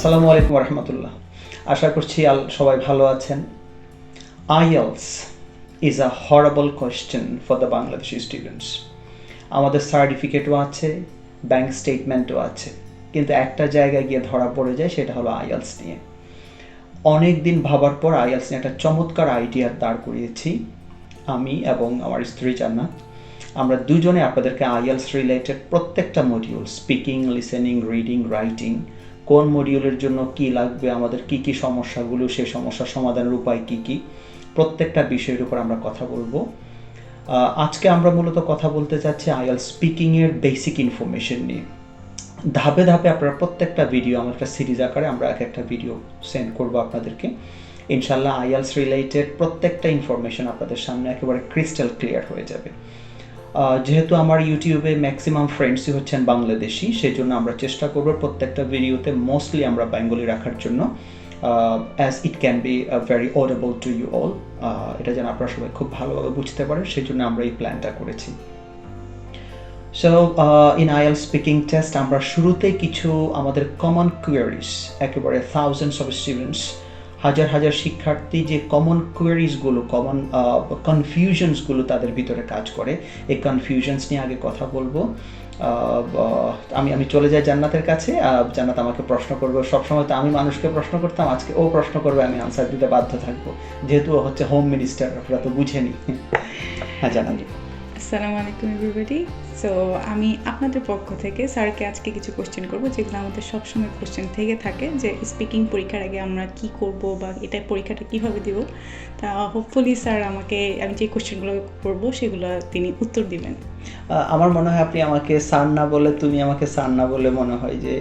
আসসালামু আলাইকুম রহমতুল্লাহ আশা করছি আল সবাই ভালো আছেন। IELTS is a horrible question for the Bangladeshi students আমাদের সার্টিফিকেটও আছে ব্যাংক স্টেটমেন্টও আছে। কিন্তু একটা জায়গায় গিয়ে ধরা পড়ে যায়, সেটা হলো আইএলস নিয়ে। অনেক দিন ভাবার পর আইএলস নিয়ে একটা চমৎকার আইডিয়া দাঁড় করিয়েছি, আমি এবং আমার স্ত্রী জান্নাত। আমরা দুজনে আপনাদেরকে আইএলস রিলেটেড প্রত্যেকটা module speaking listening reading writing কোন মডিউলের জন্য কি লাগবে, আমাদের কি কি সমস্যাগুলো সেই সমস্যার সমাধানের উপায় কি কি, প্রত্যেকটা বিষয়ের উপর আমরা কথা বলব। আজকে আমরা মূলত কথা বলতে চাচ্ছি আইএল স্পিকিংয়ের বেসিক ইনফরমেশন নিয়ে। ধাপে ধাপে আপনারা প্রত্যেকটা ভিডিও আমার একটা সিরিজ আকারে আমরা এক একটা ভিডিও সেন্ড করব আপনাদেরকে। ইনশাল্লাহ আইএলস রিলেটেড প্রত্যেকটা ইনফরমেশন আপনাদের সামনে একেবারে ক্রিস্টাল ক্লিয়ার হয়ে যাবে। যেহেতু আমার ইউটিউবে ম্যাক্সিমাম ফ্রেন্ডসই হচ্ছেন বাংলাদেশি সেই জন্য আমরা চেষ্টা করব প্রত্যেকটা ভিডিওতে মোস্টলি আমরা বেঙ্গলি রাখার জন্য। As it can be very audible to you all এটা যেন আপনারা সবাই খুব ভালোভাবে বুঝতে পারেন সেই জন্য আমরা এই প্ল্যানটা করেছি। সো ইন আইএল স্পিকিং টেস্ট আমরা শুরুতে কিছু আমাদের কমন কোয়ারিজ একেবারে থাউজেন্ডস অফ স্টুডেন্টস হাজার হাজার শিক্ষার্থী যে কমন কোয়ারিজগুলো কমন কনফিউশনসগুলো তাদের ভিতরে কাজ করে, এই কনফিউশনস নিয়ে আগে কথা বলব। আমি আমি চলে যাই জান্নাতের কাছে। জান্নাত আমাকে প্রশ্ন করবে। সবসময় তো আমি মানুষকে প্রশ্ন করতাম, আজকে ও প্রশ্ন করবে, আমি আনসার দিতে বাধ্য থাকব। যেহেতু হচ্ছে হোম মিনিস্টার আপনারা তো বুঝেনি। হ্যাঁ জানান আসসালামু আলাইকুম এভরিবডি সো আমি আপনাদের পক্ষ থেকে স্যারকে আজকে কিছু কোশ্চেন করব, যেগুলো আমাদের সবসময় কোশ্চেন থেকে থাকে, যে স্পিকিং পরীক্ষার আগে আমরা কি করব বা এটা পরীক্ষাটা কীভাবে দিব। তা হোপফুলি স্যার আমাকে, আমি যে কোশ্চেনগুলো করব, সেগুলো তিনি উত্তর দিবেন। আমার মনে হয় আপনি আমাকে সার না বলে, তুমি আমাকে সার না বলে মনে হয় যে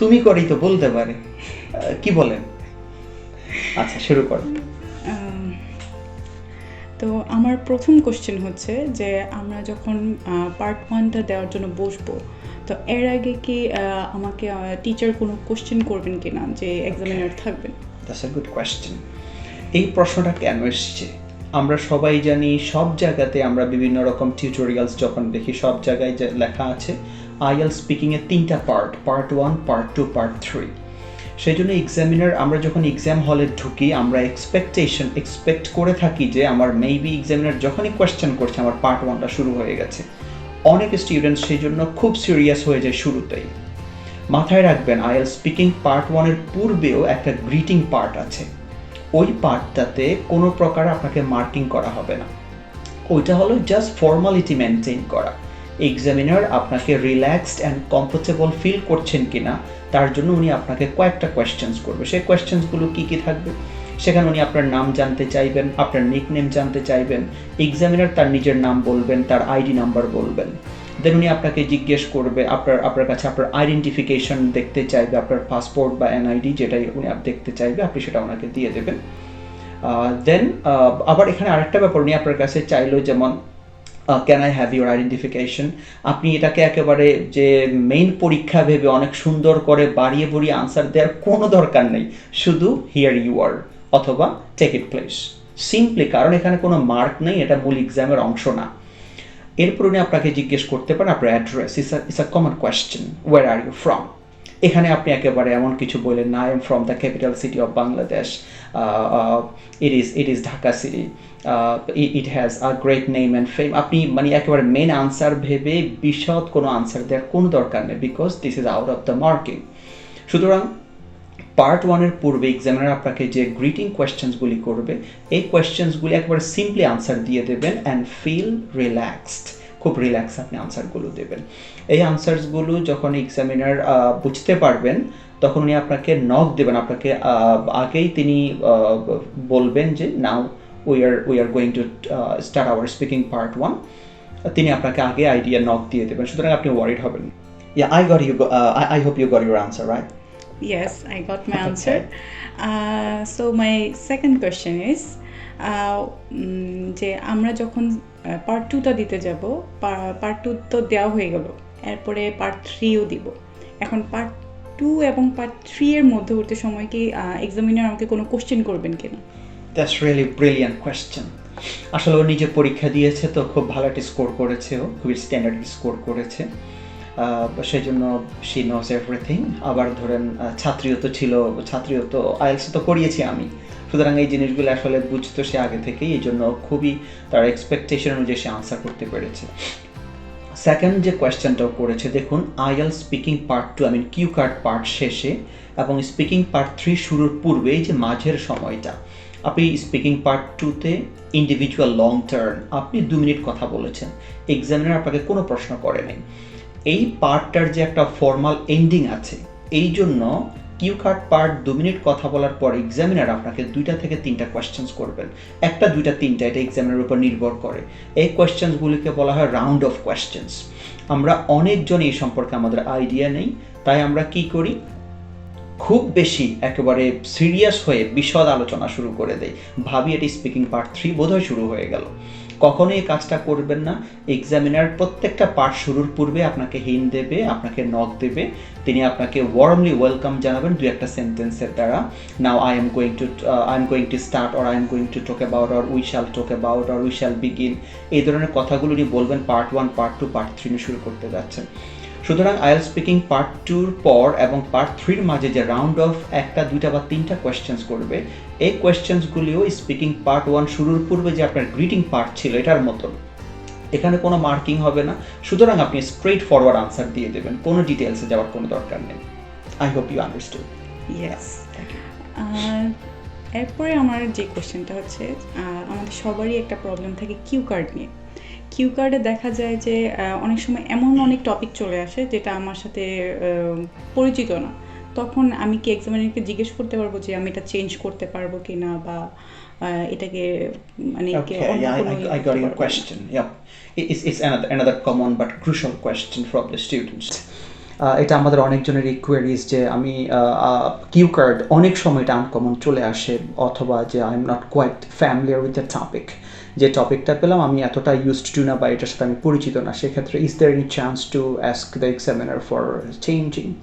তুমি করেই তো বলতে পারে। কি বলেন? আচ্ছা শুরু করো তো আমার প্রথম কোশ্চেন হচ্ছে যে আমরা যখন পার্ট ওয়ানটা দেওয়ার জন্য বসবো তো এর আগে কি আমাকে টিচার কোনো কোশ্চেন করবেন কিনা যে এক্সামিনার থাকবেন? দ্যাটস এ গুড কোয়েশ্চেন এই প্রশ্নটা কেন এসছে? আমরা সবাই জানি সব জায়গাতে আমরা বিভিন্ন রকম টিউটোরিয়ালস যখন দেখি সব জায়গায় যে লেখা আছে আইএল স্পিকিংয়ের তিনটা part part one part two part three সেই জন্য এক্সামিনার আমরা যখন এক্সাম হলে ঢুকি, আমরা এক্সপেকটেশন এক্সপেক্ট করে থাকি যে আমার মেবি এক্সামিনার যখনই কোয়েশ্চেন করছে, আমার পার্ট ওয়ানটা শুরু হয়ে গেছে। অনেক স্টুডেন্ট সেই জন্য খুব সিরিয়াস হয়ে যায় শুরুতেই। মাথায় রাখবেন আইএল স্পিকিং পার্ট ওয়ানের পূর্বেও একটা গ্রিটিং পার্ট আছে। ওই পার্টটাতে কোনো প্রকার আপনাকে মার্কিং করা হবে না। ওইটা হলো জাস্ট ফর্মালিটি মেনটেন করা। এক্সামিনার আপনাকে রিল্যাক্সড অ্যান্ড কমফোর্টেবল ফিল করছেন কিনা, তার জন্য উনি আপনাকে কয়েকটা কোয়েশ্চেন্স করবে। সেই কোয়েশ্চেন্সগুলো কী কী থাকবে? সেখানে উনি আপনার নাম জানতে চাইবেন, আপনার নিক নেম জানতে চাইবেন এক্সামিনার তার নিজের নাম বলবেন, তার আইডি নাম্বার বলবেন। দেন উনি আপনাকে জিজ্ঞেস করবে, আপনার আপনার কাছে আপনার আইডেন্টিফিকেশন দেখতে চাইবে, আপনার পাসপোর্ট বা এনআইডি যেটাই উনি দেখতে চাইবে, আপনি সেটা ওনাকে দিয়ে দেবেন। দেন আবার এখানে আরেকটা ব্যাপার, উনি আপনার কাছে চাইলো যেমন can I have your identification আপনি এটাকে একেবারে যে মেইন পরীক্ষা ভেবে অনেক সুন্দর করে বাড়িয়ে বাড়িয়ে আনসার দেওয়ার কোনো দরকার নেই। শুধু হিয়ার ইউ আর অথবা টেক ইট প্লেস সিম্পলি কারণ এখানে কোনো মার্ক নেই, এটা মূল এক্সামের অংশ না। এরপর উনি আপনাকে জিজ্ঞেস করতে পারেন আপনার address is is a common question where are you from এখানে আপনি একেবারে এমন কিছু বললেন না I am from the capital city of Bangladesh it is it is Dhaka city it has a great name and fame আপনি মানে একেবারে মেন আনসার ভেবে বিশদ কোনো আনসার দেওয়ার কোনো দরকার নেই because this is out of the marking সুতরাং পার্ট ওয়ানের পূর্বে এক্সামিনার আপনাকে যে গ্রিটিং কোয়েশ্চেন্সগুলি করবে, এই কোয়েশ্চেন্সগুলি একবারে সিম্পলি আনসার দিয়ে দেবেন অ্যান্ড ফিল রিল্যাক্সড খুব রিল্যাক্স আপনি আনসারগুলো দেবেন। এই আনসারসগুলো যখন এক্সামিনার বুঝতে পারবেন তখন উনি আপনাকে নক দেবেন। আপনাকে আগেই তিনি বলবেন যে now we are we are going to start our speaking part one তিনি আপনাকে আগে আইডিয়া নক দিয়ে দেবেন। সুতরাং আপনি ওয়ারিড হবেন yeah I got you I hope you got your answer right Yes, I got my answer. Uh, so my second question is uh, যে আমরা যখন পার্ট টুটা দিতে যাব পার্ট টু তো দেওয়া হয়ে গেল। এরপরে পার্ট থ্রিও দিব। এখন পার্ট টু এবং পার্ট থ্রি এর মধ্যবর্তী সময় কি এক্সামিনার আমাকে কোনো কোশ্চেন করবেন কিনা? দ্যাটস রিয়েলি ব্রিলিয়ান্ট কোয়েশ্চেন আসলে ও নিজে পরীক্ষা দিয়েছে, তো খুব ভালো একটা স্কোর করেছে ও, খুবই স্ট্যান্ডার্ড স্কোর করেছে। সেই জন্য শি নোস এভরিথিং আবার ধরেন ছাত্রীও তো ছিল, ছাত্রীও তো আইএলস তো করিয়েছি আমি। সুতরাং এই জিনিসগুলো আসলে বুঝতো সে আগে থেকেই, এই জন্য খুবই তার এক্সপেকটেশন অনুযায়ী সে আনসার করতে পেরেছে। সেকেন্ড যে কোয়েশ্চেনটাও করেছে, দেখুন, IL speaking part two I mean cue card part শেষে এবং স্পিকিং পার্ট থ্রি শুরুর পূর্বে, এই যে মাঝের সময়টা, আপনি স্পিকিং পার্ট টুতে ইন্ডিভিজুয়াল লং টার্ন আপনি দু মিনিট কথা বলেছেন এক্সামিনার আপনাকে কোনো প্রশ্ন করে নাই এই পার্টটার যে একটা ফর্মাল এন্ডিং আছে, এই জন্য কিউ কার্ড পার্ট দু মিনিট কথা বলার পর এক্সামিনার আপনাকে দুইটা থেকে তিনটা কোয়েশ্চেন্স করবেন। একটা, দুইটা, তিনটা, এটা এক্সামিনার উপর নির্ভর করে। এই কোয়েশ্চেন্সগুলিকে বলা হয় রাউন্ড অফ কোয়েশ্চেন্স আমরা অনেকজন এই সম্পর্কে আমাদের আইডিয়া নেই, তাই আমরা কি করি? খুব বেশি একেবারে সিরিয়াস হয়ে বিশদ আলোচনা শুরু করে দেয় ভাবি, এটি স্পিকিং পার্ট থ্রি বোধহয় শুরু হয়ে গেল। কখনোই এই কাজটা করবেন না। এক্সামিনার প্রত্যেকটা পার্ট শুরুর পূর্বে আপনাকে হিন দেবে, আপনাকে নক দেবে। তিনি আপনাকে ওয়ার্মলি ওয়েলকাম জানাবেন দু একটা সেন্টেন্সের দ্বারা। Now I am going to I am going to start or I am going to talk about or we shall talk about or we shall begin এই ধরনের কথাগুলো উনি বলবেন part one part two part three নিয়ে শুরু করতে যাচ্ছেন। সুতরাং আইএল স্পিকিং পার্ট টুর পর এবং পার্ট থ্রির মাঝে যে রাউন্ড অফ একটা দুইটা বা তিনটা কোয়েশ্চেন্স করবে এই কোয়েশ্চেন্সগুলিও স্পিকিং পার্ট ওয়ান শুরুর পূর্বে যে আপনার গ্রিটিং পার্ট ছিল এটার মতন। এখানে কোনো মার্কিং হবে না। সুতরাং আপনি স্ট্রেট ফরওয়ার্ড আনসার দিয়ে দেবেন। কোনো ডিটেলসে যাওয়ার কোনো দরকার নেই। I hope you understood yes এরপরে আমার যে কোশ্চেনটা হচ্ছে আমাদের সবারই একটা প্রবলেম থাকে কিউ কার্ড নিয়ে। কিউ কার্ডে দেখা যায় যে অনেক সময় এমন অনেক টপিক চলে আসে যেটা আমার সাথে আহ, পরিচিত না তখন আমি কি এক্সামিনারকে জিজ্ঞেস করতে পারব যে আমি এটা চেঞ্জ করতে পারব কি না বা আহ, এটাকে মানে I, ইয়ে got your পারব? question. Yeah, It- it's, it's another, another common but crucial question from the students. Uh, এটা আমাদের অনেকজনের কোয়ারিজ যে আমি কিউ কার্ড অনেক সময় এটা আনকমন চলে আসে অথবা যে I am not quite familiar with the topic যে টপিকটা পেলাম আমি এতটা ইউজড টু না বা এটার সাথে আমি পরিচিত না সেক্ষেত্রে is there any chance to ask the examiner for changing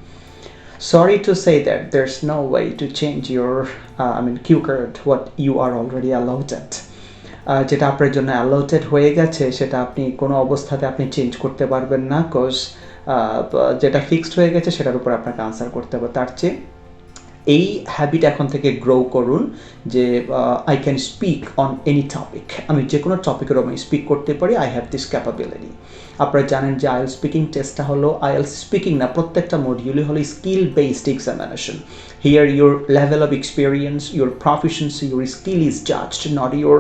sorry to say that there's no way to change your uh, i mean cue card what you are already allotted uh, যেটা আপনার জন্য allotted হয়ে গেছে সেটা আপনি কোনো অবস্থাতে আপনি চেঞ্জ করতে পারবেন না কোজ যেটা ফিক্সড হয়ে গেছে সেটার উপর আপনাকে আনসার করতে হবে। তার চেয়ে এই হ্যাবিট এখন থেকে গ্রো করুন যে I can speak on any topic আমি যে কোনো টপিকের আমি স্পিক করতে পারি আই হ্যাভ দিস ক্যাপাবিলিটি আপনারা জানেন যে আইএল স্পিকিং টেস্টটা হলো আইএল স্পিকিং না, প্রত্যেকটা মডিউলই হলো skill based examination here your level of experience your proficiency your skill is judged not your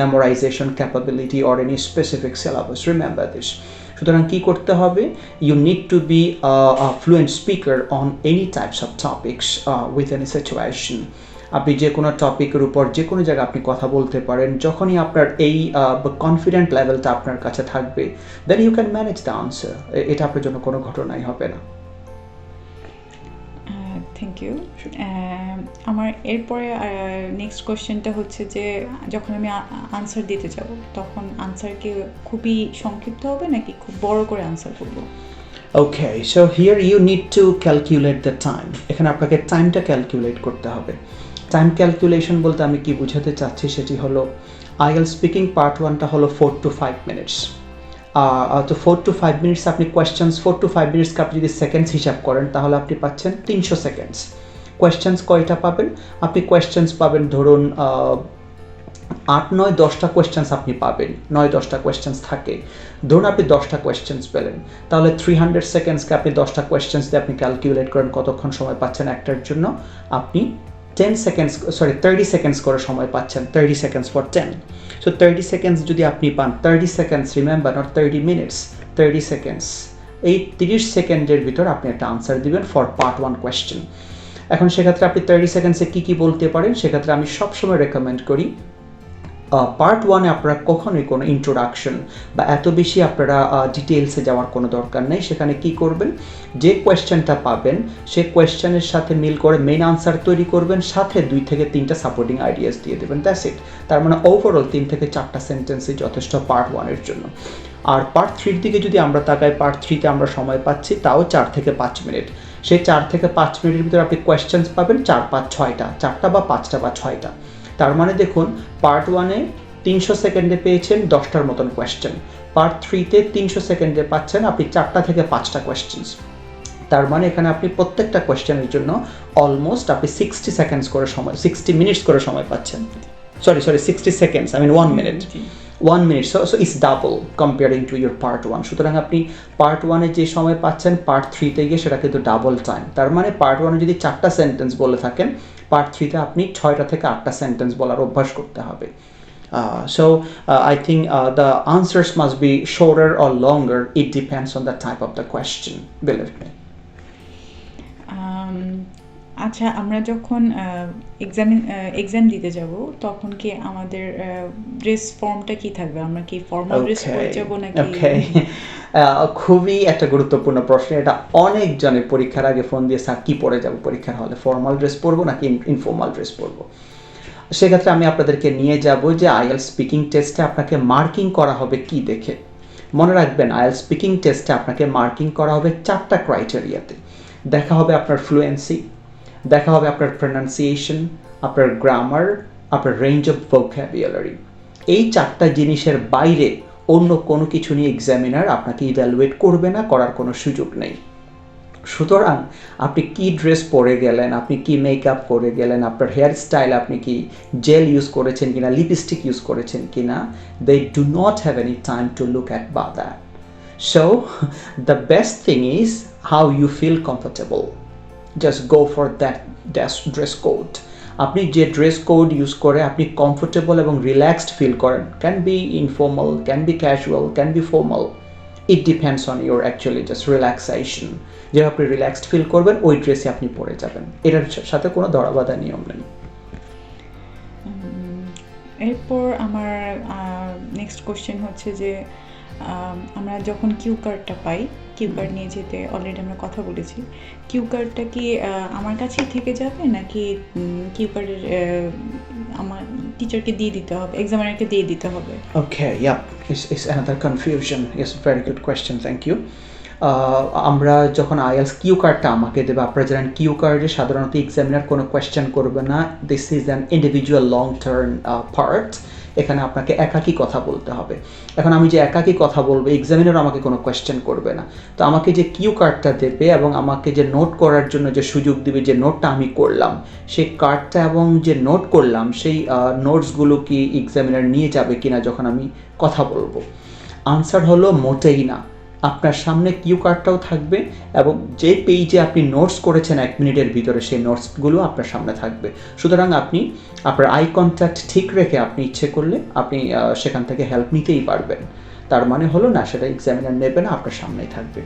memorization capability or any specific syllabus. Remember this. সুতরাং কি করতে হবে? You need to be fluent speaker on any types of topics with any situation আপনি যে কোনো টপিকের উপর যে কোনো জায়গায় আপনি কথা বলতে পারেন, যখনই আপনার এই কনফিডেন্ট লেভেলটা আপনার কাছে থাকবে then you can manage the answer এটা আপনার জন্য কোনো ঘটনাই হবে না। থ্যাংক ইউ আমার এরপরে নেক্সট কোয়েশ্চেনটা হচ্ছে যে, যখন আমি আনসার দিতে যাব, তখন আনসার কি খুবই সংক্ষিপ্ত হবে নাকি খুব বড় করে আনসার করব? Okay so here you need to calculate the time এখানে আপনাকে টাইমটা ক্যালকুলেট করতে হবে। টাইম ক্যালকুলেশন বলতে আমি কি বোঝাতে চাচ্ছি সেটি হলো আইএল স্পিকিং পার্ট ওয়ানটা হলো ফোর টু ফাইভ মিনিটস তো ফোর টু ফাইভ মিনিটস আপনি কোয়েশ্চেন্স ফোর টু ফাইভ মিনিটসকে আপনি যদি সেকেন্ডস হিসাব করেন, তাহলে আপনি পাচ্ছেন তিনশো সেকেন্ডস কোয়েশ্চেন্স কয়টা পাবেন? আপনি কোয়েশ্চেন্স পাবেন ধরুন আট, নয়, দশটা কোয়েশ্চেন্স আপনি পাবেন। নয়, দশটা কোয়েশ্চেন্স থাকে। ধরুন আপনি দশটা কোয়েশ্চেন্স পেলেন। তাহলে থ্রি হান্ড্রেড সেকেন্ডসকে আপনি দশটা কোয়েশ্চেন্স দিয়ে আপনি ক্যালকুলেট করেন কতক্ষণ সময় পাচ্ছেন একটার জন্য। আপনি ten seconds sorry thirty seconds করে সময় পাচ্ছেন thirty seconds for ten so thirty seconds যদি আপনি পান thirty seconds remember not thirty minutes thirty seconds এই তিরিশ সেকেন্ডের ভিতর আপনি একটা আনসার দিবেন ফর পার্ট ওয়ান কোয়েশ্চেন এখন সেক্ষেত্রে আপনি থার্টি সেকেন্ডসে কী কী বলতে পারেন? সেক্ষেত্রে আমি সবসময় রেকমেন্ড করি পার্ট ওয়ানে আপনারা কখনোই কোনো ইন্ট্রোডাকশন বা এত বেশি আপনারা ডিটেলসে যাওয়ার কোনো দরকার নেই। সেখানে কি করবেন? যে কোয়েশ্চেনটা পাবেন সেই কোয়েশ্চেনের সাথে মিল করে মেন আনসার তৈরি করবেন, সাথে দুই থেকে তিনটা সাপোর্টিং আইডিয়াস দিয়ে দেবেন। দ্যাটস ইট তার মানে ওভারঅল তিন থেকে চারটা সেন্টেন্সই যথেষ্ট পার্ট ওয়ানের জন্য। আর পার্ট থ্রির দিকে যদি আমরা তাকাই পার্ট থ্রিতে আমরা সময় পাচ্ছি, তাও চার থেকে পাঁচ মিনিট সেই চার থেকে পাঁচ মিনিটের ভিতরে আপনি কোয়েশ্চেন্স পাবেন, চার, পাঁচ, ছয়টা, চারটা বা পাঁচটা বা ছয়টা। তার মানে দেখুন পার্ট ওয়ানে তিনশো সেকেন্ডে পেয়েছেন দশটার মতন কোয়েশ্চেন পার্ট থ্রিতে তিনশো সেকেন্ডে পাচ্ছেন আপনি চারটা থেকে পাঁচটা কোয়েশ্চেন্স তার মানে এখানে আপনি প্রত্যেকটা কোয়েশ্চেনের জন্য অলমোস্ট আপনি সিক্সটি সেকেন্ডস করে সময় সিক্সটি মিনিটস করে সময় পাচ্ছেন। Sorry sorry sixty seconds I mean one minute one minute so so it's double comparing to your part one সুতরাং আপনি পার্ট ওয়ানে যে সময় পাচ্ছেন পার্ট থ্রিতে গিয়ে সেটা কিন্তু ডাবল টাইম তার মানে পার্ট ওয়ানে যদি চারটা সেন্টেন্স বলে থাকেন পার্ট থ্রিতে আপনি ছয়টা থেকে আটটা সেন্টেন্স বলার অভ্যাস করতে হবে। So I think the answers must be shorter or longer it depends on the type of the question believe me um, আচ্ছা আমরা যখন এক্সাম এক্সাম দিতে যাব তখন কি আমাদের ড্রেস ফর্মটা কি থাকবে? আমরা কি ফর্মাল ড্রেস পরে যাব নাকি? খুবই একটা গুরুত্বপূর্ণ প্রশ্ন। এটা অনেক অনেকজনের পরীক্ষার আগে ফোন দিয়ে স্যার কি পরে যাব পরীক্ষার হলে? ফর্মাল ড্রেস পরবো নাকি ইনফর্মাল ড্রেস পরবো? সেক্ষেত্রে আমি আপনাদেরকে নিয়ে যাব যে আইএল স্পিকিং টেস্টে আপনাকে মার্কিং করা হবে কি দেখে। মনে রাখবেন আইএল স্পিকিং টেস্টে আপনাকে মার্কিং করা হবে চারটা ক্রাইটেরিয়াতে দেখা হবে আপনার ফ্লুয়েন্সি দেখা হবে আপনার প্রনাউন্সিয়েশন আপনার গ্রামার আপনার রেঞ্জ অফ ভোক্যাবুলারি এই চারটা জিনিসের বাইরে অন্য কোনো কিছু নিয়ে এক্সামিনার আপনাকে ইভ্যালুয়েট করবে না, করার কোনো সুযোগ নেই। সুতরাং আপনি কি ড্রেস পরে গেলেন, আপনি কি মেকআপ করে গেলেন, আপনার হেয়ার স্টাইল আপনি কি জেল ইউজ করেছেন কিনা লিপস্টিক ইউজ করেছেন কিনা they do not have any time to look at বা that so the best thing is how you feel comfortable just go for that dress code আপনি যে dress code use করে আপনি comfortable এবং relaxed ফিল করেন can be informal can be casual can be formal it depends on your actually just relaxation যে আপনি relaxed feel করবেন, ওই ড্রেসে আপনি পরে যাবেন। এটার সাথে কোনো দড়াবাধা নিয়ম নেই। এরপর আমার নেক্সট কোশ্চেন হচ্ছে যে আমরা যখন কিউ কার্ডটা পাই কিউ কার্ড নিয়ে যেতে অলরেডি আমরা কথা বলেছি কিউ কার্ডটা কি আমার কাছেই থেকে যাবে নাকি কিউ কার্ডের আমার টিচারকে দিয়ে দিতে হবে এক্সামিনারকে দিয়ে দিতে হবে okay yeah, it's, it's another confusion. Yes, very good question, thank. Uh, আমরা যখন আইএলস কিউ কার্ডটা আমাকে দেবে আপনারা জানেন কিউ কার্ডে সাধারণত এক্সামিনার কোনো কোয়েশ্চেন করবে না this is an individual long term part এখানে আপনাকে একাকি কথা বলতে হবে। এখন আমি যে একাকি কথা বলব এক্সামিনার আমাকে কোনো কোয়েশ্চেন করবে না। তো আমাকে যে কিউ কার্ডটা দেবে এবং আমাকে যে নোট করার জন্য যে সুযোগ দিবে, যে নোটটা আমি করলাম, সেই কার্ডটা এবং যে নোট করলাম, সেই নোটসগুলো কি এক্সামিনার নিয়ে যাবে কিনা যখন আমি কথা বলব? আনসার হলো মোটেই না। আপনার সামনে কিউ কার্ডটাও থাকবে এবং যে পেইজে আপনি নোটস করেছেন এক মিনিটের ভিতরে সেই নোটসগুলো আপনার সামনে থাকবে। সুতরাং আপনি আপনার আই কন্ট্যাক্ট ঠিক রেখে আপনি ইচ্ছে করলে আপনি সেখান থেকে হেল্প নিতেই পারবেন। তার মানে হলো না সেটা এক্সামিনার নেবে না আপনার সামনেই থাকবে।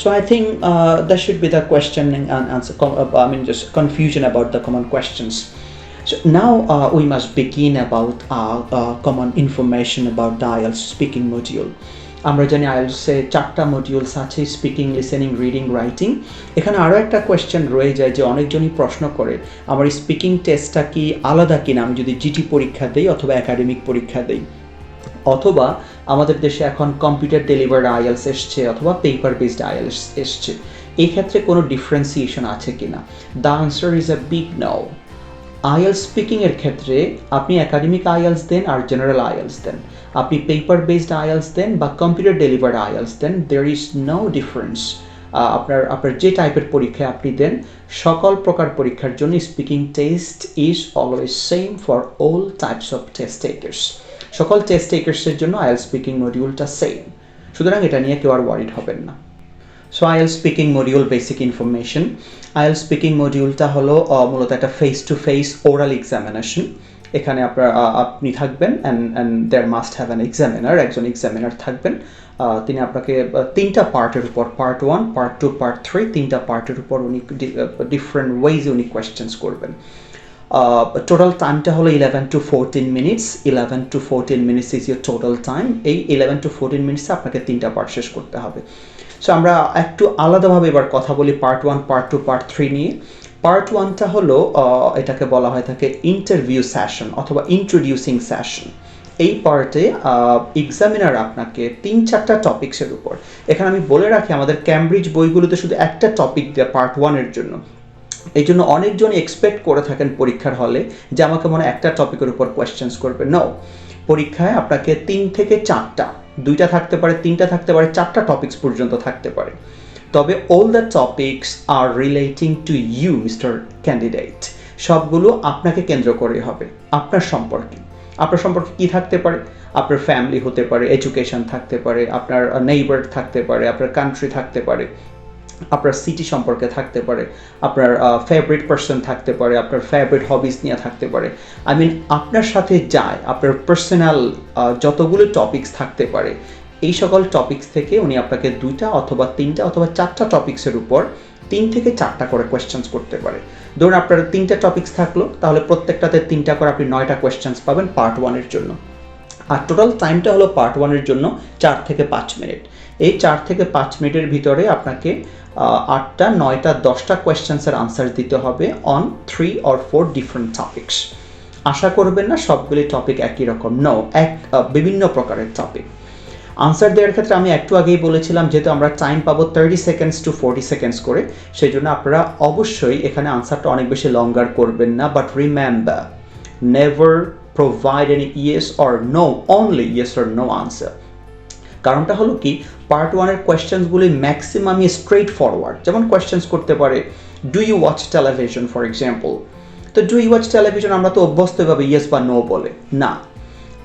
So I think that should be the question I mean just confusion about the common questions So now uh, we must begin about uh, uh, common information about dials speaking module. আমরা জানি আইএলসে চারটা modules আছে speaking listening reading writing এখানে আরও একটা question রয়ে যায় যে অনেকজনই প্রশ্ন করে, আমার স্পিকিং টেস্টটা কি আলাদা কিনা? আমি যদি জিটি পরীক্ষা দেই অথবা একাডেমিক পরীক্ষা দেই। অথবা আমাদের দেশে এখন কম্পিউটার ডেলিভার্ড আইএলস এসছে অথবা পেপার বেসড আইএলস এসছে। এই ক্ষেত্রে কোনো ডিফারেন্সিয়েশন আছে কিনা? The answer is a big no IELTS স্পিকিংয়ের ক্ষেত্রে আপনি একাডেমিক আইএলস দেন আর জেনারেল আইএলস দেন। আপনি পেপার বেসড আইএলস দেন বা কম্পিউটার ডেলিভার্ড আইএলস দেন দের ইজ নো ডিফারেন্স আপনার আপনার যে টাইপের পরীক্ষা আপনি দেন, সকল প্রকার পরীক্ষার জন্য speaking test is always same for all types of test takers সকল টেস্ট টেকার্সের জন্য আইএল স্পিকিং মডিউলটা সেম সুতরাং এটা নিয়ে কেউ আর ওয়ারিড হবেন না। So IL speaking module basic information IL speaking মডিউলটা হলো মূলত একটা face to face oral examination এখানে আপনার আপনি থাকবেন and and there must have an examiner একজন এক্সামিনার থাকবেন। তিনি আপনাকে তিনটা পার্টের উপর part one part two part three তিনটা পার্টের উপর উনি ডিফারেন্ট ওয়েজে উনি কোয়েশ্চেন্স করবেন। টোটাল টাইমটা হলো eleven to fourteen minutes eleven to fourteen minutes is your total time এই ইলেভেন টু ফোরটিন মিনিটসে আপনাকে তিনটা পার্ট শেষ করতে হবে। সো আমরা একটু আলাদাভাবে এবার কথা বলি part one part two part three নিয়ে। পার্ট ওয়ানটা হলো এটাকে বলা হয় থাকে ইন্টারভিউ সেশন অথবা ইন্ট্রোডিউসিং সেশন এই পার্টে এক্সামিনার আপনাকে তিন চারটা টপিক্সের উপর। এখানে আমি বলে রাখি, আমাদের ক্যামব্রিজ বইগুলোতে শুধু একটা টপিক দেয় পার্ট ওয়ানের জন্য। এই জন্য অনেকজন এক্সপেক্ট করে থাকেন পরীক্ষার হলে যে আমাকে মনে একটা টপিকের উপর কোয়েশ্চেন্স করবে। নাও পরীক্ষায় আপনাকে তিন থেকে চারটা, দুইটা থাকতে পারে, তিনটা থাকতে পারে, চারটা টপিকস পর্যন্ত থাকতে পারে। তবে all the topics are relating to you mister candidate সবগুলো আপনাকে কেন্দ্র করে হবে, আপনার সম্পর্কে। আপনার সম্পর্কে কি থাকতে পারে? আপনার ফ্যামিলি হতে পারে এডুকেশন থাকতে পারে, আপনার নেইবার থাকতে পারে, আপনার কান্ট্রি থাকতে পারে। আপনার সিটি সম্পর্কে থাকতে পারে, আপনার ফেভারিট পার্সন থাকতে পারে, আপনার ফেভারিট হবিস নিয়ে থাকতে পারে। আই মিন আপনার সাথে যায়, আপনার পার্সোনাল যতগুলো টপিকস থাকতে পারে, এই সকল টপিকস থেকে উনি আপনাকে দুইটা অথবা তিনটা অথবা চারটা টপিক্সের উপর তিন থেকে চারটা করে কোয়েশ্চেন্স করতে পারে। ধরুন আপনার তিনটা টপিক্স থাকল, তাহলে প্রত্যেকটাতে তিনটা করে আপনি নয়টা কোয়েশ্চেন্স পাবেন পার্ট ওয়ানের জন্য। আর টোটাল টাইমটা হলো পার্ট ওয়ানের জন্য চার থেকে পাঁচ মিনিট এই চার থেকে পাঁচ মিনিটের ভিতরে আপনাকে আটটা, নয়টা, দশটা কোয়েশ্চেন্সের আনসার দিতে হবে on three or four different topics আশা করবেন না সবগুলি টপিক একই রকম। নো এক বিভিন্ন প্রকারের টপিক আনসার দেওয়ার ক্ষেত্রে আমি একটু আগেই বলেছিলাম, যেহেতু আমরা টাইম পাবো thirty seconds to forty seconds করে সেই জন্য আপনারা অবশ্যই এখানে আনসারটা অনেক বেশি লঙ্গার করবেন না। But remember never provide any yes or no only yes or no answer কারণটা হলো কি পার্ট ওয়ানের কোয়েশ্চেন্সগুলি ম্যাক্সিমামই স্ট্রেট ফরওয়ার্ড যেমন কোয়েশ্চেন্স করতে পারে do you watch television for example তো ডু ইউ ওয়াচ টেলিভিশন আমরা তো অভ্যস্ত এভাবে ইয়েস বা নো বলে। না।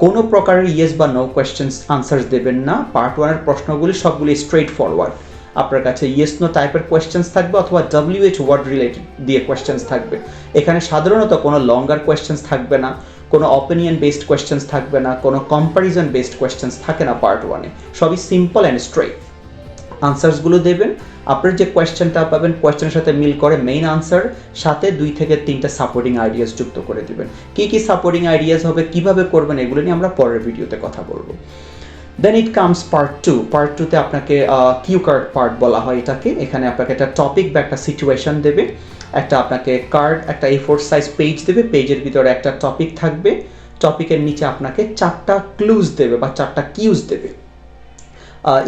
কোনো প্রকারের ইয়েস বা নো কোয়েশ্চেন্স আনসার্স দেবেন না। পার্ট ওয়ানের প্রশ্নগুলি সবগুলি স্ট্রেট ফরওয়ার্ড আপনার কাছে ইয়েস নো টাইপের কোয়েশ্চেন্স থাকবে অথবা ডাব্লিউ এইচ ওয়ার্ড রিলেটেড দিয়ে কোয়েশ্চেন্স থাকবে। এখানে সাধারণত কোনো লঙ্গার কোয়েশ্চেন্স থাকবে না। কোনো অপিনিয়ন বেসড কোয়েশ্চেন্স থাকবে না, কোনো কম্প্যারিজন বেসড কোয়েশ্চেন্স থাকে না পার্ট ওয়ানে সবই সিম্পল অ্যান্ড স্ট্রেট আনসার্সগুলো দেবেন, আপনার যে কোয়েশ্চেনটা পাবেন কোয়েশ্চেনের সাথে মিল করে মেইন আনসার সাথে দুই থেকে তিনটা সাপোর্টিং আইডিয়াস যুক্ত করে দেবেন। কি কি সাপোর্টিং আইডিয়াস হবে, কীভাবে করবেন, এগুলো নিয়ে আমরা পরের ভিডিওতে কথা বলব। Then it comes part two part টুতে আপনাকে কিউ কার্ড পার্ট বলা হয় এটাকে। এখানে আপনাকে একটা টপিক বা একটা সিচুয়েশন দেবে। একটা আপনাকে কার্ড একটা এ ফোর সাইজ পেজ দেবে পেজের ভিতরে একটা টপিক থাকবে টপিকের নিচে আপনাকে চারটা ক্লুজ দেবে বা চারটা কিউজ দেবে।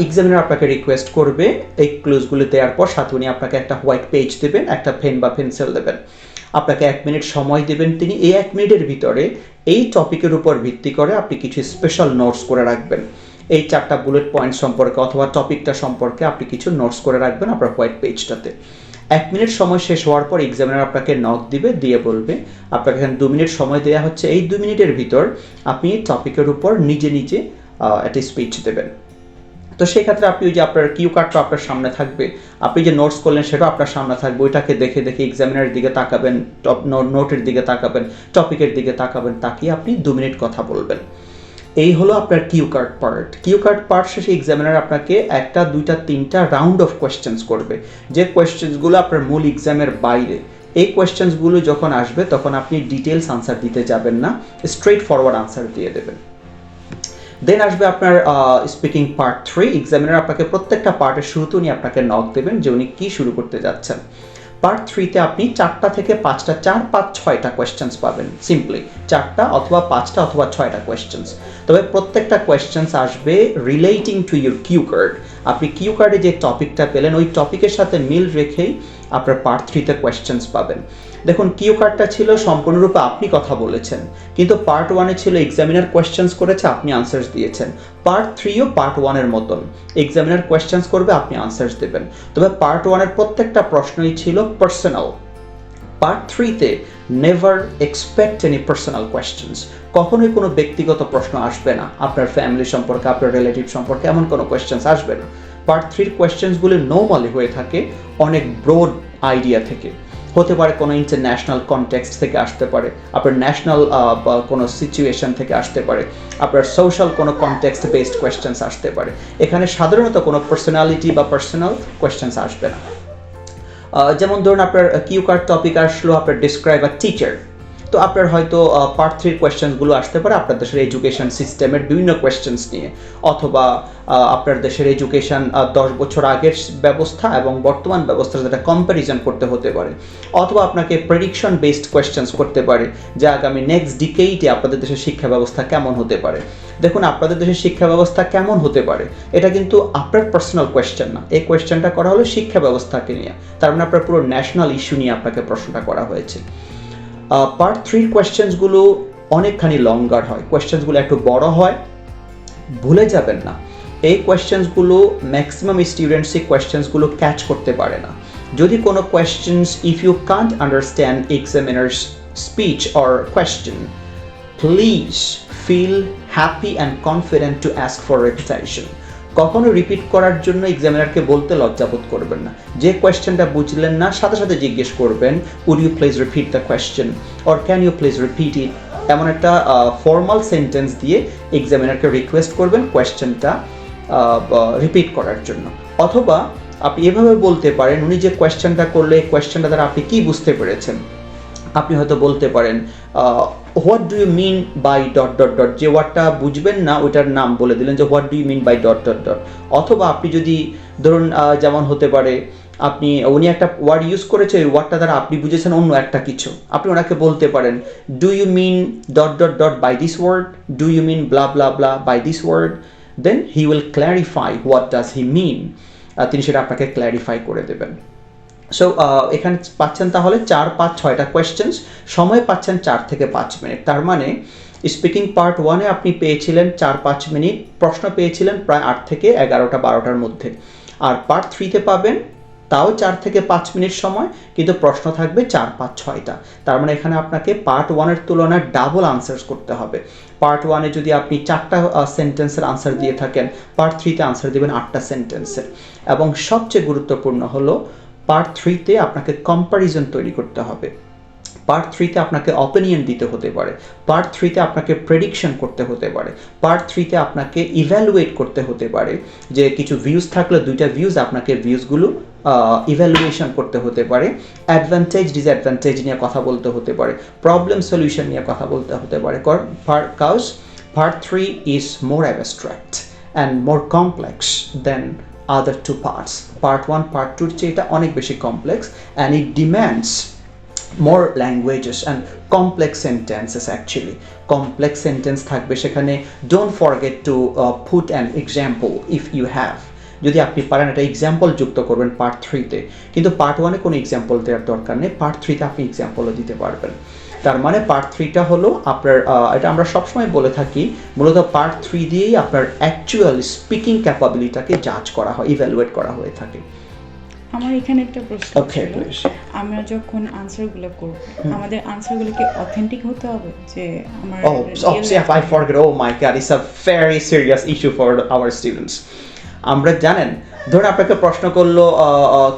এক্সামিনার আপনাকে রিকোয়েস্ট করবে, এই ক্লুজগুলো দেওয়ার পর সাথে উনি আপনাকে একটা হোয়াইট পেজ দেবেন, একটা পেন বা পেন্সিল দেবেন। আপনাকে এক মিনিট সময় দেবেন তিনি, এই এক মিনিটের ভিতরে এই টপিকের উপর ভিত্তি করে আপনি কিছু স্পেশাল নোটস করে রাখবেন। এই চারটা বুলেট পয়েন্ট সম্পর্কে অথবা টপিকটা সম্পর্কে আপনি কিছু নোটস করে রাখবেন আপনার হোয়াইট পেজটাতে এক মিনিট সময় শেষ হওয়ার পর এক্সামিনার আপনাকে নক দিবে, দিয়ে বলবে, আপনাকে এখানে দু মিনিট সময় দেওয়া হচ্ছে। এই দু মিনিটের ভিতর আপনি টপিকের উপর নিজে নিজে একটা স্পিচ দেবেন। তো সেই ক্ষেত্রে আপনি ওই যে আপনার কিউ কার্ডটা আপনার সামনে থাকবে। আপনি যে নোটস করলেন সেটাও আপনার সামনে থাকবে। ওইটাকে দেখে দেখে এক্সামিনারের দিকে তাকাবেন টপ নোটের দিকে তাকাবেন টপিকের দিকে তাকাবেন, তাকিয়ে আপনি দু মিনিট কথা বলবেন। এই হলো আপনার cue card part. Cue card part শেষে এক্সামিনার আপনাকে একটা, দুইটা, তিনটা রাউন্ড অফ কোয়েশ্চেন্স করবে। যে কোয়েশ্চেন্সগুলো আপনার মূল এক্সামের বাইরে, এই কোয়েশ্চেন্সগুলো যখন আসবে, তখন আপনি ডিটেলস আনসার দিতে যাবেন না স্ট্রেট ফরওয়ার্ড আনসার দিয়ে দেবেন। দেন আসবে আপনার স্পিকিং পার্ট থ্রি এক্সামিনার আপনাকে প্রত্যেকটা পার্টের শুরুতে উনি আপনাকে নক দেবেন যে উনি কী শুরু করতে যাচ্ছেন। পার্ট থ্রিতে আপনি চারটা থেকে পাঁচটা, চার, পাঁচ, ছয়টা কোয়েশ্চেন্স পাবেন সিম্পলি চারটা অথবা পাঁচটা অথবা ছয়টা কোয়েশ্চেন্স তবে প্রত্যেকটা কোয়েশ্চেন্স আসবে relating to your cue card আপনি কিউ কার্ডে যে টপিকটা পেলেন, ওই টপিকের সাথে মিল রেখেই আপনার পার্ট থ্রিতে কোয়েশ্চেন্স পাবেন। দেখুন, কিউ কার্ডটা ছিল সম্পূর্ণরূপে আপনি কথা বলেছেন, কিন্তু পার্ট ওয়ানে ছিল এক্সামিনার কোয়েশ্চেন্স করেছে, আপনি আনসার্স দিয়েছেন। পার্ট থ্রিও পার্ট ওয়ানের মতন এক্সামিনার কোয়েশ্চেন্স করবে, আপনি আনসার্স দেবেন। তবে পার্ট ওয়ানের প্রত্যেকটা প্রশ্নই ছিল পার্সোনাল পার্ট থ্রিতে never expect any personal questions কখনোই কোনো ব্যক্তিগত প্রশ্ন আসবে না। আপনার ফ্যামিলি সম্পর্কে, আপনার রিলেটিভ সম্পর্কে এমন কোনো কোয়েশ্চেন্স আসবে না। পার্ট থ্রির কোয়েশ্চেন্সগুলি নর্মালি হয়ে থাকে অনেক ব্রড আইডিয়া থেকে। হতে পারে কোনো ইন্টারন্যাশনাল কনটেক্সট থেকে আসতে পারে, আপনার ন্যাশনাল বা কোনো সিচুয়েশন থেকে আসতে পারে, আপনার সোশ্যাল কোনো কনটেক্সট বেসড কোয়েশ্চেন্স আসতে পারে। এখানে সাধারণত কোনো পার্সোনালিটি বা পার্সোনাল কোয়েশ্চেন্স আসবে না। যেমন ধরুন আপনার কিউ কার্ড টপিক আসলো, আপনার ডিসক্রাইব আ টিচার তো আপনার হয়তো পার্ট থ্রির কোয়েশ্চেন্সগুলো আসতে পারে আপনার দেশের এডুকেশন সিস্টেমের বিভিন্ন কোয়েশ্চেন্স নিয়ে, অথবা আপনার দেশের এডুকেশন দশ বছর আগের ব্যবস্থা এবং বর্তমান ব্যবস্থার যেটা কম্প্যারিজন করতে হতে পারে, অথবা আপনাকে প্রেডিকশন বেসড কোয়েশ্চেন্স করতে পারে, যে আগামী নেক্সট ডিকেইটে আপনাদের দেশের শিক্ষা ব্যবস্থা কেমন হতে পারে। দেখুন, আপনাদের দেশের শিক্ষা ব্যবস্থা কেমন হতে পারে, এটা কিন্তু আপনার পার্সোনাল কোয়েশ্চেন না। এই কোয়েশ্চেনটা করা হলো শিক্ষা ব্যবস্থাকে নিয়ে। তার মানে আপনার পুরো ন্যাশনাল ইস্যু নিয়ে আপনাকে প্রশ্নটা করা হয়েছে। পার্ট থ্রির কোয়েশ্চেন্সগুলো অনেকখানি লঙ্গার হয়। কোয়েশ্চেন্সগুলো একটু বড় হয়। ভুলে যাবেন না। এই কোয়েশ্চেন্সগুলো ম্যাক্সিমাম স্টুডেন্টসই কোয়েশ্চেন্সগুলো ক্যাচ করতে পারে না। যদি কোনো questions if you can't understand examiner's speech or question please feel happy and confident to ask for repetition কখনো রিপিট করার জন্য এক্সামিনারকে বলতে লজ্জাবোধ করবেন না। যে কোয়েশ্চেনটা বুঝলেন না, সাথে সাথে জিজ্ঞেস করবেন would you please repeat the question or can you please repeat it এমন একটা ফর্মাল সেন্টেন্স দিয়ে এক্সামিনারকে রিকোয়েস্ট করবেন কোয়েশ্চেনটা রিপিট করার জন্য। অথবা, আপনি এভাবে বলতে পারেন, উনি যে কোয়েশ্চেনটা করলে কোয়েশ্চেনটা দ্বারা আপনি কী বুঝতে পেরেছেন? আপনি হয়তো বলতে পারেন what do you mean by dot dot dot যে ওয়ার্ডটা বুঝবেন না, ওইটার নাম বলে দিলেন যে what do you mean by dot dot dot অথবা আপনি যদি ধরুন যেমন হতে পারে, আপনি, উনি একটা ওয়ার্ড ইউজ করেছে, ওই ওয়ার্ডটা দ্বারা আপনি বুঝেছেন অন্য একটা কিছু। আপনি ওনাকে বলতে পারেন do you mean dot dot dot by this word do you mean blah blah blah by this word then he will clarify what does he mean তিনি সেটা আপনাকে ক্ল্যারিফাই করে দেবেন। সো এখানে পাচ্ছেন তাহলে চার, পাঁচ, ছয়টা কোয়েশ্চেন্স সময় পাচ্ছেন চার থেকে পাঁচ মিনিট তার মানে স্পিকিং পার্ট ওয়ানে আপনি পেয়েছিলেন চার, পাঁচ মিনিট প্রশ্ন পেয়েছিলেন প্রায় আট থেকে এগারোটা, বারোটার মধ্যে। আর পার্ট থ্রিতে পাবেন তাও চার থেকে পাঁচ মিনিট সময়, কিন্তু প্রশ্ন থাকবে চার, পাঁচ, ছয়টা। তার মানে এখানে আপনাকে পার্ট ওয়ানের তুলনায় ডাবল আনসার্স করতে হবে। পার্ট ওয়ানে যদি আপনি চারটা সেন্টেন্সের আনসার দিয়ে থাকেন পার্ট থ্রিতে আনসার দেবেন আটটা সেন্টেন্সের এবং সবচেয়ে গুরুত্বপূর্ণ হলো পার্ট থ্রিতে আপনাকে কম্প্যারিজন তৈরি করতে হবে। পার্ট থ্রিতে আপনাকে অপিনিয়ন দিতে হতে পারে। পার্ট থ্রিতে আপনাকে প্রেডিকশন করতে হতে পারে। পার্ট থ্রিতে আপনাকে ইভ্যালুয়েট করতে হতে পারে যে কিছু ভিউজ থাকলে দুইটা ভিউজ আপনাকে ভিউজগুলো ইভ্যালুয়েশন করতে হতে পারে। অ্যাডভান্টেজ ডিসঅ্যাডভান্টেজ নিয়ে কথা বলতে হতে পারে। প্রবলেম সলিউশন নিয়ে কথা বলতে হতে পারে। Cause part three is more abstract and more complex than other two parts part one part টুর চেয়ে এটা অনেক বেশি complex and it demands more languages and complex sentences actually. Complex sentence থাকবে সেখানে forget to uh, put an example if you have. যদি আপনি পারেন একটা এক্সাম্পল যুক্ত করবেন পার্ট থ্রিতে কিন্তু পার্ট ওয়ানে কোনো এক্সাম্পল দেওয়ার দরকার নেই পার্ট থ্রিতে আপনি এক্সাম্পলও দিতে পারবেন। তার মানে পার্ট থ্রিটা হলো আপনার এটা আমরা সবসময় বলে থাকি মূলত পার্ট থ্রি দিয়েই আপনার অ্যাকচুয়াল স্পিকিং ক্যাপাবিলিটাকে জাজ করা হয় ইভ্যালুয়েট করা হয়ে থাকে। আমার এখানে একটা প্রশ্ন আমরা যখন আনসারগুলো করব আমাদের আনসারগুলো কি অথেন্টিক হতে হবে? যে আমার oh real yeah, I forgot. Oh my God, it's a very serious issue for আমরা জানেন ধরুন আপনাকে প্রশ্ন করল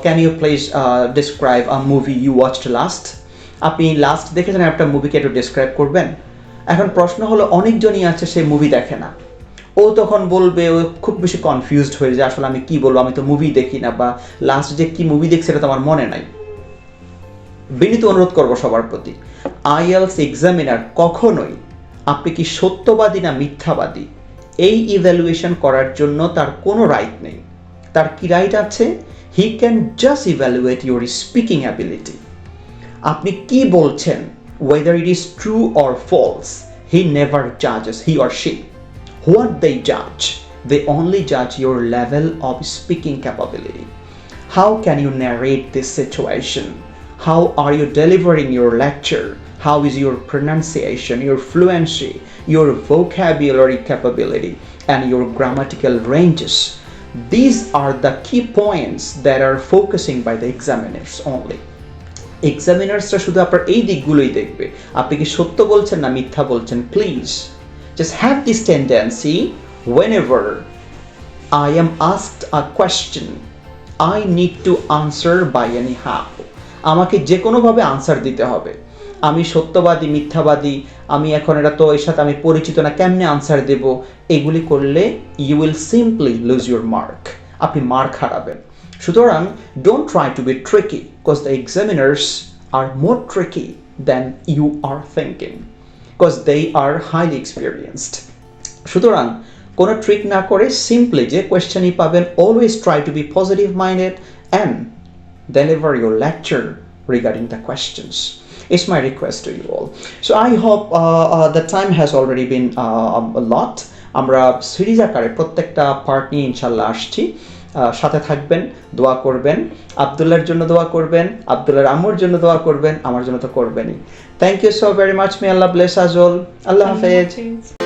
can you please describe a movie you watched last আপনি লাস্ট দেখেছেন একটা মুভিকে একটু ডিসক্রাইব করবেন। এখন প্রশ্ন হলো অনেকজনই আছে সে মুভি দেখে না। ও তখন বলবে, ও খুব বেশি কনফিউজড হয়ে যায়, আসলে আমি কি বলব, আমি তো মুভি দেখি না, বা লাস্ট যে কি মুভি দেখছি সেটা তো আমার মনে নাই। বিনীত অনুরোধ করব সবার প্রতি, আইএলস এক্সামিনার কখনোই আপনি কি সত্যবাদী না মিথ্যাবাদী? এই ইভ্যালুয়েশন করার জন্য তার কোনো রাইট নেই। তার কি রাইট আছে? He can just evaluate your speaking ability আপনি কি বলছেন? Whether it is true or false he never judges he or she. What they judge they only judge your level of speaking capability. How can you narrate this situation? How are you delivering your lecture? How is your pronunciation your fluency your vocabulary capability and your grammatical ranges? These are the key points that are focusing by the examiners only. এক্সামিনার্সরা শুধু আপনার এই দিকগুলোই দেখবে। আপনি কি সত্য বলছেন না মিথ্যা বলছেন? Please just have this tendency whenever I am asked a question. I need to answer by any how. আমাকে যে কোনোভাবে আনসার দিতে হবে। আমি সত্যবাদী, মিথ্যাবাদী, আমি এখন এটা তো এর সাথে আমি পরিচিত না, কেমনে আনসার দেব? এগুলি করলে you will simply lose your mark আপনি মার্ক হারাবেন। সুতরাং don't try to be tricky because the examiners are more tricky than you are thinking because they are highly experienced সুতরাং কোনো ট্রিক না করে সিম্পলি যে কোয়েশ্চেনই পাবেন always try to be positive minded and deliver your lecture regarding the questions. It's my request to you all. So I hope uh, uh, the time has already been uh, a lot. আমরা series আকারে প্রত্যেকটা part নিয়ে ইনশাল্লাহ আসছি সাথে থাকবেন দোয়া করবেন। আবদুল্লার জন্য দোয়া করবেন আবদুল্লার আমর জন্য দোয়া করবেন আমার জন্য তো করবেনই। Thank you so very much me Allah bless আজল আল্লাহ হাফেজ। হাফেজ